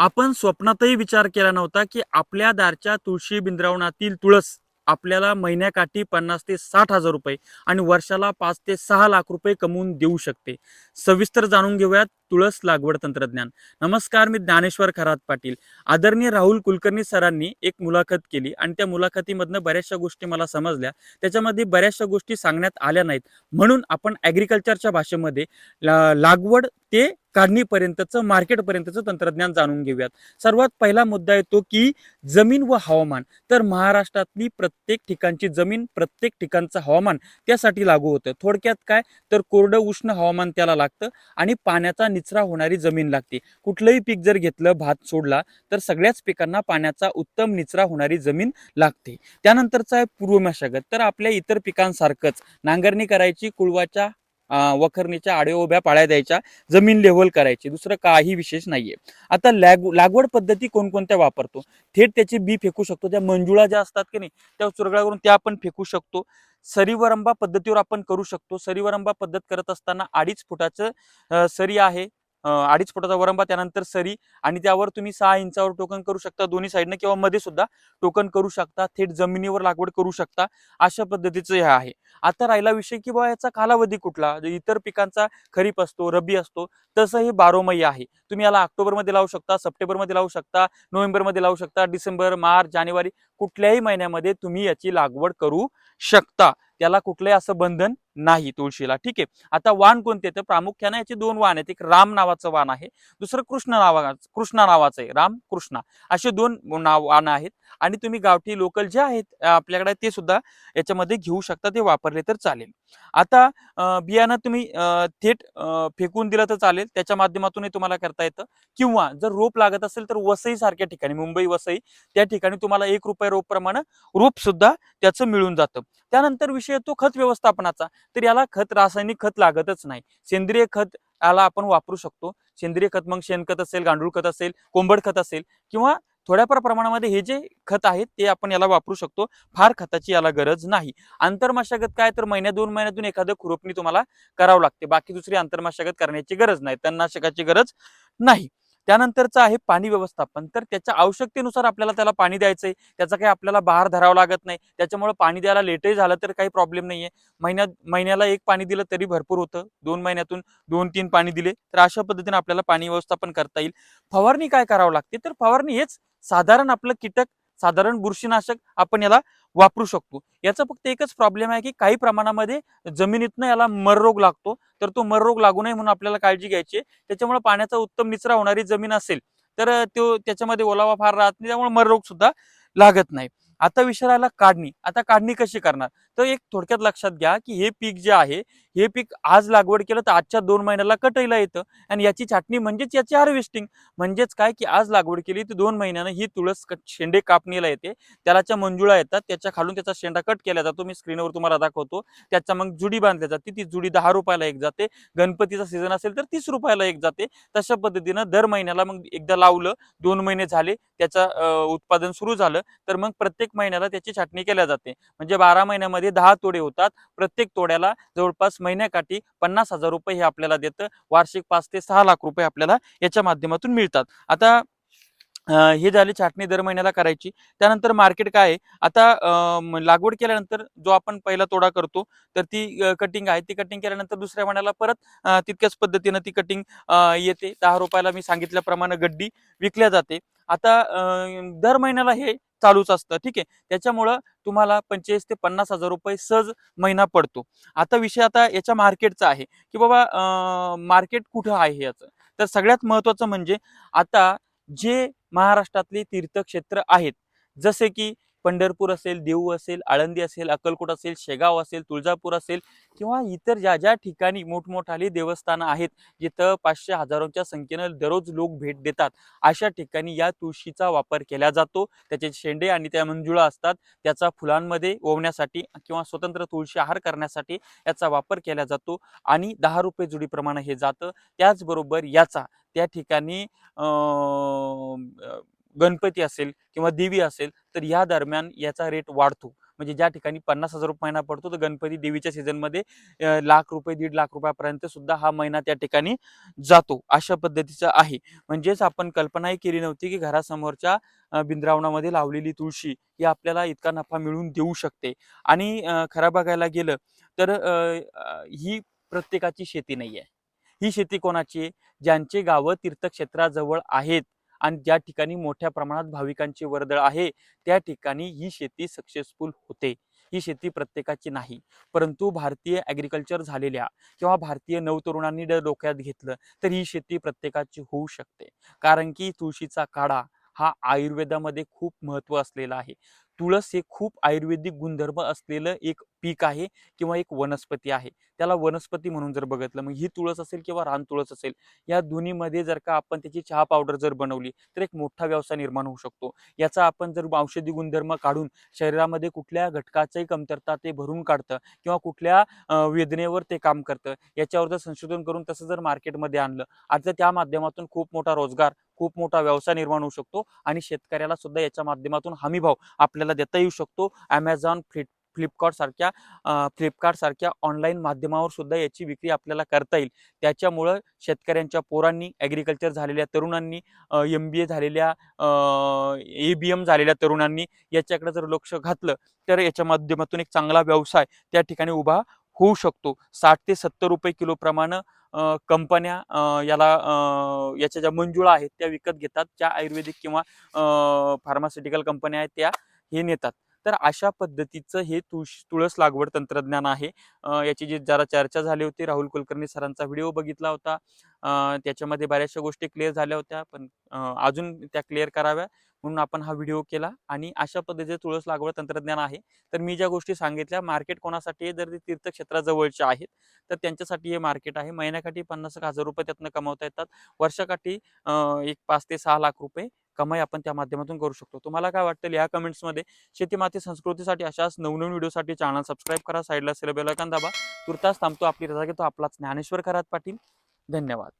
आपण स्वप्नातही विचार केला नव्हता की आपल्या दारच्या तुळशी बिंद्रावणातील तुळस आपल्याला महिन्याकाठी पन्नास ते साठ हजार रुपये आणि वर्षाला पाच ते सहा लाख रुपये कमवून देऊ शकते. सविस्तर जाणून घेऊयात तुळस लागवड तंत्रज्ञान. नमस्कार मी ज्ञानेश्वर खरात पाटील. आदरणीय राहुल कुलकर्णी सरांनी एक मुलाखत केली आणि त्या मुलाखतीमधनं बऱ्याचशा गोष्टी मला समजल्या. त्याच्यामध्ये बऱ्याचशा गोष्टी सांगण्यात आल्या नाहीत. म्हणून आपण ॲग्रिकल्चरच्या भाषेमध्ये ला- लागवड ते काढणीपर्यंतचं मार्केटपर्यंतचं तंत्रज्ञान जाणून घेऊयात. सर्वात पहिला मुद्दा येतो की जमीन व हवामान. तर महाराष्ट्रातली प्रत्येक ठिकाणची जमीन प्रत्येक ठिकाणचं हवामान त्यासाठी लागू होतं. थोडक्यात काय? तर कोरडं उष्ण हवामान त्याला लागतं आणि पाण्याचा निचरा होणारी जमीन लागते. कुठलंही पीक जर घेतलं भात सोडला तर सगळ्याच पिकांना पाण्याचा उत्तम निचरा होणारी जमीन लागते. त्यानंतरचा आहे पूर्व मशागत तर आपल्या इतर पिकांसारखंच नांगरणी करायची कुळवाच्या वखरणीच्या आडव्या उभ्या पाळ्या द्यायच्या जमीन लेव्हल करायची दुसरं काही विशेष नाहीये. आता लॅग लागवड पद्धती कोणकोणत्या वापरतो? थेट त्याची बी फेकू शकतो त्या मंजुळा ज्या असतात की नाही त्या चुरगळा करून त्या आपण फेकू शकतो. सरीवरंबा पद्धतीवर आपण करू शकतो. सरीवरंबा पद्धत करत असताना अडीच फुटाचं सरी आहे अडीच फुटाचा वरंबा त्यानंतर सरी आणि त्यावर तुम्ही सहा इंचावर टोकन करू शकता दोन्ही साईडनं किंवा मध्ये सुद्धा टोकन करू शकता थेट जमिनीवर लागवड करू शकता अशा पद्धतीचं हे आहे. आता राहिला विषय की बाबा याचा कालावधी कुठला? इतर पिकांचा खरीप असतो रब्बी असतो तसं हे बारोमयी आहे. तुम्ही याला ऑक्टोबरमध्ये लावू शकता सप्टेंबरमध्ये लावू शकता नोव्हेंबरमध्ये लावू शकता डिसेंबर मार्च जानेवारी कुठल्याही महिन्यामध्ये तुम्ही याची लागवड करू शकता. त्याला कुठलंही असं बंधन नाही तुळशीला. ठीक आहे? आता वाण कोणते तर प्रामुख्याने याचे दोन वाण आहेत. एक राम नावाचं वाण आहे. दुसरं कृष्ण नावा कृष्णा नावाचं आहे. राम कृष्णा. असे दोन नाव वाण आहेत. आणि तुम्ही गावठी लोकल जे आहेत आपल्याकडे ते सुद्धा याच्यामध्ये घेऊ शकता ते वापरले तर चालेल. आता बियाणं तुम्ही थेट फेकून दिलं तर चालेल. त्याच्या माध्यमातूनही तुम्हाला करता येतं. किंवा जर रोप लागत असेल तर वसई सारख्या ठिकाणी मुंबई वसई त्या ठिकाणी तुम्हाला एक रुपये रोप प्रमाणे रोप सुद्धा त्याचं मिळून जातं. त्यानंतर विषय येतो खत व्यवस्थापनाचा. तर याला खत रासायनिक खत लागतच नाही. सेंद्रिय खत याला आपण वापरू शकतो. सेंद्रिय खत मग शेणखत असेल गांडूळ खत असेल कोंबड खत असेल किंवा थोड्याफार प्रमाणामध्ये हे जे खत आहेत ते आपण याला वापरू शकतो. फार खताची याला गरज नाही. आंतरमशागत काय? तर महिन्या दोन महिन्यातून एखादं खुरपणी तुम्हाला करावं लागते. बाकी दुसरी आंतरमशागत करण्याची गरज नाही. तणनाशकाची गरज नाही. त्यानंतरचं आहे पाणी व्यवस्थापन. तर त्याच्या आवश्यकतेनुसार आपल्याला त्याला पाणी द्यायचं आहे. त्याचा काही आपल्याला बहार धरावं लागत नाही. त्याच्यामुळे पाणी द्यायला लेटही झालं तर काही प्रॉब्लेम नाही आहे महिन्यात महिन्याला एक पाणी दिलं तरी भरपूर होतं. दोन महिन्यातून दोन तीन पाणी दिले तर अशा पद्धतीने आपल्याला पाणी व्यवस्थापन करता येईल. फवारणी काय करावं लागते? तर फवारणी हेच साधारण आपलं कीटक साधारण बुरशीनाशक आपण याला वापरू शकतो. याचा फक्त एकच प्रॉब्लेम आहे की काही प्रमाणामध्ये जमिनीतनं याला मररोग लागतो. तर तो मर रोग लागू नये म्हणून आपल्याला काळजी घ्यायची आहे. त्याच्यामुळे पाण्याचा उत्तम निचरा होणारी जमीन असेल तर तो त्याच्यामध्ये ओलावा फार राहत नाही. त्यामुळे मररोग सुद्धा लागत नाही. आता विषय राहिला काढणी. आता काढणी कशी करणार? तर एक थोडक्यात लक्षात घ्या की हे पीक जे आहे हे पीक आज लागवड केलं तर आजच्या दोन महिन्याला कटईला येतं. आणि याची छाटणी म्हणजेच याची हार्वेस्टिंग म्हणजेच काय की आज लागवड केली तर दोन महिन्यानं ही तुळस शेंडे कापणीला येते. त्यालाच्या मंजुळा येतात त्याच्या खालून त्याचा शेंडा कट केला जातो. मी स्क्रीनवर तुम्हाला दाखवतो. त्याच्या मग जुडी बांधल्या जाते. ती जुडी दहा रुपयाला एक जाते. गणपतीचा सीझन असेल तर तीस रुपयाला एक जाते. तशा पद्धतीनं दर महिन्याला मग एकदा लावलं दोन महिने झाले त्याचं उत्पादन सुरू झालं. तर मग प्रत्येक महिन्याला त्याची छाटणी केल्या जाते. म्हणजे बारा महिन्यामध्ये दहा तोडे होतात. प्रत्येक तोड्याला जवळपास महिन्याकाठी पन्नास हजार रुपये हे आपल्याला देतं. वार्षिक पाच ते सहा लाख रुपये आपल्याला याच्या माध्यमातून मिळतात. आता हे झाली छाटणी दर महिन्याला करायची. त्यानंतर मार्केट काय आहे? आता लागवड केल्यानंतर जो आपण पहिला तोडा करतो तर ती कटिंग आहे. ती कटिंग केल्यानंतर दुसऱ्या महिन्याला परत तितक्याच पद्धतीनं ती कटिंग येते. दहा रुपयाला मी सांगितल्याप्रमाणे गड्डी विकल्या जाते. आता दर महिन्याला हे चालूच असतं. ठीक आहे? त्याच्यामुळं तुम्हाला पंचेचाळीस ते पन्नास हजार रुपये सहज महिना पडतो. आता विषय आता याच्या मार्केटचा आहे की बाबा मार्केट कुठं आहे याचं? तर सगळ्यात महत्वाचं म्हणजे आता जे महाराष्ट्रातले तीर्थक्षेत्र आहेत जसे की पंढरपूर असेल देऊ असेल आळंदी असेल अक्कलकोट असेल शेगाव असेल तुळजापूर असेल किंवा इतर ज्या ज्या ठिकाणी मोठमोठाली देवस्थानं आहेत जिथं पाचशे हजारोंच्या संख्येनं दररोज लोक भेट देतात अशा ठिकाणी या तुळशीचा वापर केला जातो. त्याचे शेंडे आणि त्या मंजुळा असतात. त्याचा फुलांमध्ये ओवण्यासाठी किंवा स्वतंत्र तुळशी आहार करण्यासाठी याचा वापर केला जातो आणि दहा रुपये जुडीप्रमाणे हे जातं. त्याचबरोबर याचा त्या ठिकाणी अं, गणपती असेल किंवा देवी असेल तर या दरम्यान याचा रेट वाढतो. म्हणजे ज्या ठिकाणी पन्नास हजार रुपये महिना पडतो तर गणपती देवीच्या सीझनमध्ये लाख रुपये दीड लाख रुपयापर्यंत सुद्धा हा महिना त्या ठिकाणी जातो. अशा पद्धतीचा आहे. म्हणजेच आपण कल्पनाही केली नव्हती की घरासमोरच्या बिंद्रावणामध्ये लावलेली तुळशी ही आपल्याला इतका नफा मिळवून देऊ शकते. आणि खरं बघायला गेलं तर ही प्रत्येकाची शेती नाही आहे ही शेती कोणाची आहे? ज्यांचे गावं तीर्थक्षेत्राजवळ आहेत. आणि ज्या ठिकाणी मोठ्या प्रमाणात भाविकांची वर्दळ आहे त्या ठिकाणी ही शेती सक्सेसफुल होते. ही शेती प्रत्येकाची नाही परंतु भारतीय ॲग्रिकल्चर झालेल्या किंवा भारतीय नवतरुणांनी जर डोक्यात घेतलं तर ही शेती प्रत्येकाची होऊ शकते. कारण की तुळशीचा काढा हा आयुर्वेदामध्ये खूप महत्त्व असलेला आहे. तुळस हे खूप आयुर्वेदिक गुणधर्म असलेलं एक पीक आहे किंवा एक वनस्पती आहे. त्याला वनस्पती म्हणून जर बघितलं मग ही तुळस असेल किंवा रान तुळस असेल या दोन्हीमध्ये जर का आपण त्याची चहा पावडर जर बनवली तर एक मोठा व्यवसाय निर्माण होऊ शकतो. याचा आपण जर औषधी गुणधर्म काढून शरीरामध्ये कुठल्या घटकाची कमतरता ते भरून काढतं किंवा कुठल्या वेदनेवर ते काम करतं याच्यावर जर संशोधन करून तसं जर मार्केटमध्ये आणलं आज जर त्या माध्यमातून खूप मोठा रोजगार खूप मोठा व्यवसाय निर्माण होऊ शकतो आणि शेतकऱ्याला सुद्धा याच्या माध्यमातून हमीभाव आपल्याला देता येऊ शकतो. ॲमेझॉन फ्लिप फ्लिपकार्ट सारख्या फ्लिपकार्ट सारख्या ऑनलाईन माध्यमावर सुद्धा याची विक्री आपल्याला करता येईल. त्याच्यामुळं शेतकऱ्यांच्या पोरांनी ॲग्रिकल्चर झालेल्या तरुणांनी एम बी ए झालेल्या ए बी एम झालेल्या तरुणांनी याच्याकडे जर लक्ष घातलं तर याच्या माध्यमातून एक चांगला व्यवसाय त्या ठिकाणी उभा होऊ शकतो. साठ ते सत्तर रुपये किलो प्रमाणे कंपन्या याला याच्या ज्या मंजुळा आहेत त्या विकत घेतात. ज्या आयुर्वेदिक किंवा फार्मास्युटिकल कंपन्या आहेत त्या हे नेतात. तर अशा पद्धतीचं हे तुळश तुळस लागवड तंत्रज्ञान आहे. याची जी जरा चर्चा झाली होती राहुल कुलकर्णी सरांचा व्हिडिओ बघितला होता. त्याच्यामध्ये बऱ्याचशा गोष्टी क्लिअर झाल्या होत्या पण अजून त्या क्लिअर कराव्या म्हणून आपण हा व्हिडिओ केला आणि अशा पद्धतीचे तुळस लागवड तंत्रज्ञान आहे. तर मी ज्या गोष्टी सांगितल्या मार्केट कोणासाठी आहे? जर ते तीर्थक्षेत्राजवळचे आहेत तर त्यांच्यासाठी हे मार्केट आहे. महिन्याकाठी पन्नास एक हजार रुपये त्यातनं कमवता येतात. वर्षाकाठी एक पाच ते सहा लाख रुपये कमाई आपण त्या माध्यमातून करू शकतो. तुम्हाला काय वाटतं? या कमेंट्समध्ये शेतीमाती संस्कृतीसाठी अशाच नवनवीन व्हिडिओसाठी चॅनल सबस्क्राईब करा. साईडला असेल बेल दाबा. तुर्तास थांबतो. आपली रजा घेतो. आपलाच ज्ञानेश्वर खरात पाटील. धन्यवाद.